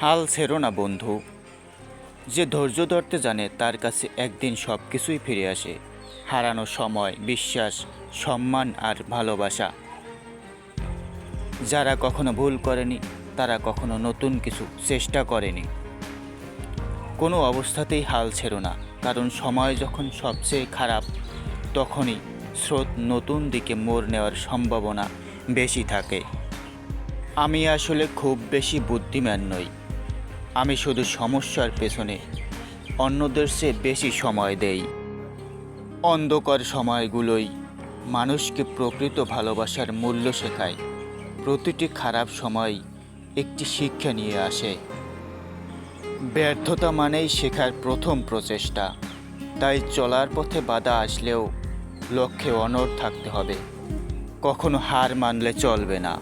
হাল ছেড়ো না, বন্ধু। যে ধৈর্য ধরতে জানে, তার কাছে একদিন সব কিছুই ফিরে আসে। হারানো সময়, বিশ্বাস, সম্মান আর ভালোবাসা। যারা কখনো ভুল করেনি, তারা কখনো নতুন কিছু চেষ্টা করেনি। কোনো অবস্থাতেই হাল ছেড়ো না, কারণ সময় যখন সবচেয়ে খারাপ, তখনই স্রোত নতুন দিকে মোড় নেওয়ার সম্ভাবনা বেশি থাকে। আমি আসলে খুব বেশি বুদ্ধিমান নই। আমি শুধু সমস্যার পেছনে, অন্যদের চেয়ে বেশি সময় দেই। অন্ধকার সময়গুলোই মানুষকে প্রকৃত ভালোবাসার মূল্য শেখায়। প্রতিটি খারাপ সময় একটি শিক্ষা নিয়ে আসে। ব্যর্থতা মানেই শেখার প্রথম প্রচেষ্টা, তাই চলার পথে বাধা আসলেও লক্ষ্যে অনড় থাকতে হবে। কখনো হার মানলে চলবে না।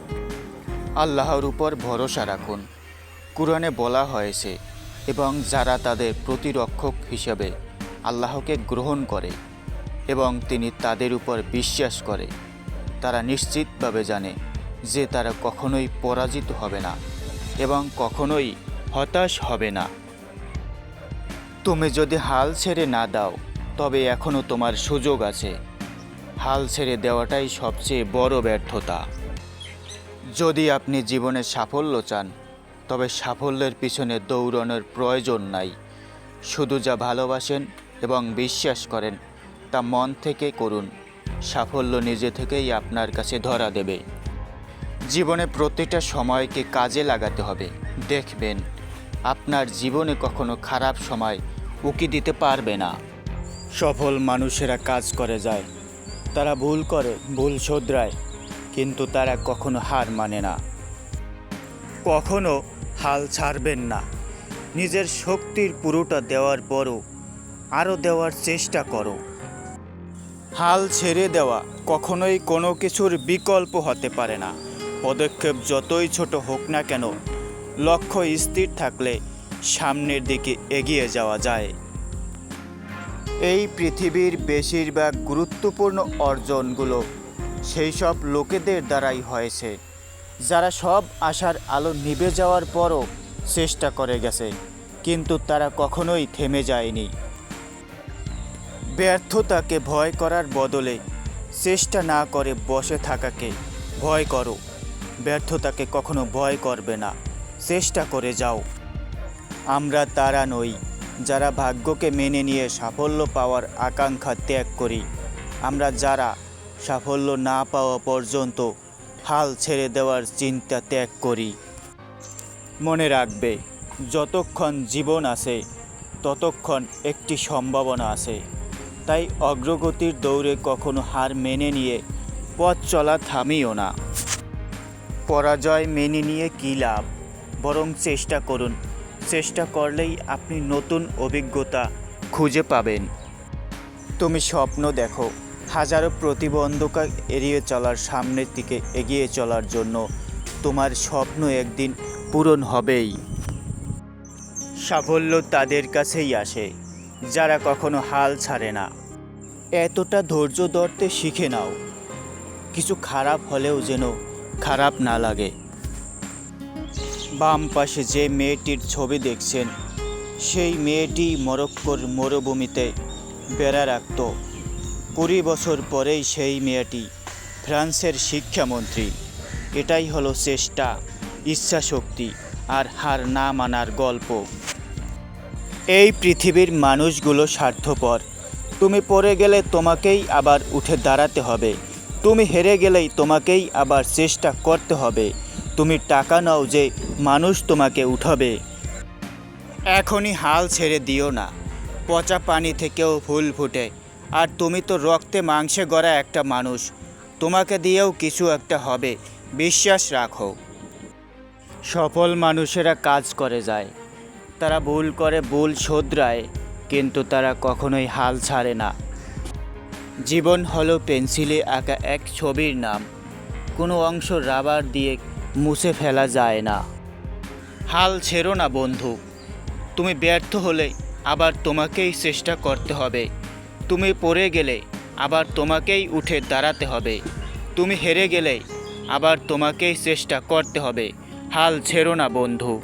আল্লাহর উপর ভরসা রাখুন। কোরআনে বলা হয়েছে, এবং যারা তাদের প্রতিরক্ষক হিসেবে আল্লাহকে গ্রহণ করে এবং তিনি তাদের উপর বিশ্বাস করে, তারা নিশ্চিতভাবে জানে যে তারা কখনোই পরাজিত হবে না এবং কখনোই হতাশ হবে না। তুমি যদি হাল ছেড়ে না দাও, তবে এখনও তোমার সুযোগ আছে। হাল ছেড়ে দেওয়াটাই সবচেয়ে বড় ব্যর্থতা। যদি আপনি জীবনে সাফল্য চান তবে সাফল্যের পিছনে দৌড়ানোর প্রয়োজন নাই। শুধু যা ভালোবাসেন এবং বিশ্বাস করেন, তা মন থেকে করুন। সাফল্য নিজে থেকেই আপনার কাছে ধরা দেবে। জীবনে প্রতিটা সময়কে কাজে লাগাতে হবে। দেখবেন, আপনার জীবনে কখনো খারাপ সময় উকি দিতে পারবে না। সফল মানুষেরা কাজ করে যায়। তারা ভুল করে, ভুল শোধরায়, কিন্তু তারা কখনো হার মানে না। কখনো হাল ছাড়বেন না। নিজের শক্তির পুরোটা দেওয়ার পরও আরও দেওয়ার চেষ্টা করো। হাল ছেড়ে দেওয়া কখনোই কোনো কিছুর বিকল্প হতে পারে না। পদক্ষেপ যতই ছোট হোক না কেন, লক্ষ্য স্থির থাকলে সামনের দিকে এগিয়ে যাওয়া যায়। এই পৃথিবীর বেশিরভাগ গুরুত্বপূর্ণ অর্জনগুলো সেই সব লোকেদের দ্বারাই হয়েছে। যারা সব আশার আলো নিভে যাওয়ার পরও চেষ্টা করে গেছে, কিন্তু তারা কখনোই থেমে যায়নি। ব্যর্থতাকে ভয় করার বদলে চেষ্টা না করে বসে থাকাকে ভয় করো। ব্যর্থতাকে কখনো ভয় করবে না, চেষ্টা করে যাও। আমরা তারা নই, যারা ভাগ্যকে মেনে নিয়ে সাফল্য পাওয়ার আকাঙ্ক্ষা ত্যাগ করি। আমরা যারা সাফল্য না পাওয়া পর্যন্ত হাল ছেড়ে দেওয়ার চিন্তা ত্যাগ করি। মনে রাখবে, যতক্ষণ জীবন আছে, ততক্ষণ একটি সম্ভাবনা আছে। তাই অগ্রগতির দৌড়ে কখনো হার মেনে নিয়ে পথ চলা থামিও না। পরাজয় মেনে নিয়ে কী লাভ? বরং চেষ্টা করুন। চেষ্টা করলেই আপনি নতুন অভিজ্ঞতা খুঁজে পাবেন। তুমি স্বপ্ন দেখো। হাজারো প্রতিবন্ধকা এড়িয়ে চলার সামনের দিকে এগিয়ে চলার জন্য তোমার স্বপ্ন একদিন পূরণ হবেই। সাফল্য তাদের কাছেই আসে, যারা কখনো হাল ছাড়ে না। এতটা ধৈর্য ধরতে শিখে নাও। কিছু খারাপ হলেও যেন খারাপ না লাগে। বাম পাশে যে মেয়েটির ছবি দেখছেন, সেই মেয়েটি মরক্কোর মরুভূমিতে বেড়া রাখত। কুড়ি বছর পরেই সেই মেয়েটি ফ্রান্সের শিক্ষামন্ত্রী। এটাই হলো চেষ্টা, ইচ্ছাশক্তি আর হার না মানার গল্প। এই পৃথিবীর মানুষগুলো স্বার্থপর। তুমি পড়ে গেলে তোমাকেই আবার উঠে দাঁড়াতে হবে। তুমি হেরে গেলেই তোমাকেই আবার চেষ্টা করতে হবে। তুমি টাকা নাও যে মানুষ তোমাকে উঠাবে। এখনই হাল ছেড়ে দিও না। পচা পানি থেকেও ফুল ফুটে। আর তুমি তো রক্তে মাংসে গড়া একটা মানুষ। তোমাকে দিয়েও কিছু একটা হবে, বিশ্বাস রাখো। সফল মানুষেরা কাজ করে যায়। তারা ভুল করে ভুল শোধরায়, কিন্তু তারা কখনোই হাল ছাড়ে না। জীবন হলো পেন্সিলে আঁকা এক ছবির নাম। কোনো অংশ রাবার দিয়ে মুছে ফেলা যায় না। হাল ছেড়ো না বন্ধু। তুমি ব্যর্থ হলে আবার তোমাকেই চেষ্টা করতে হবে। তুমি পড়ে গেলে, আবার তোমাকেই উঠে দাঁড়াতে হবে। তুমি হেরে গেলে, আবার তোমাকেই চেষ্টা করতে হবে। হাল ছেড়ো না, বন্ধু।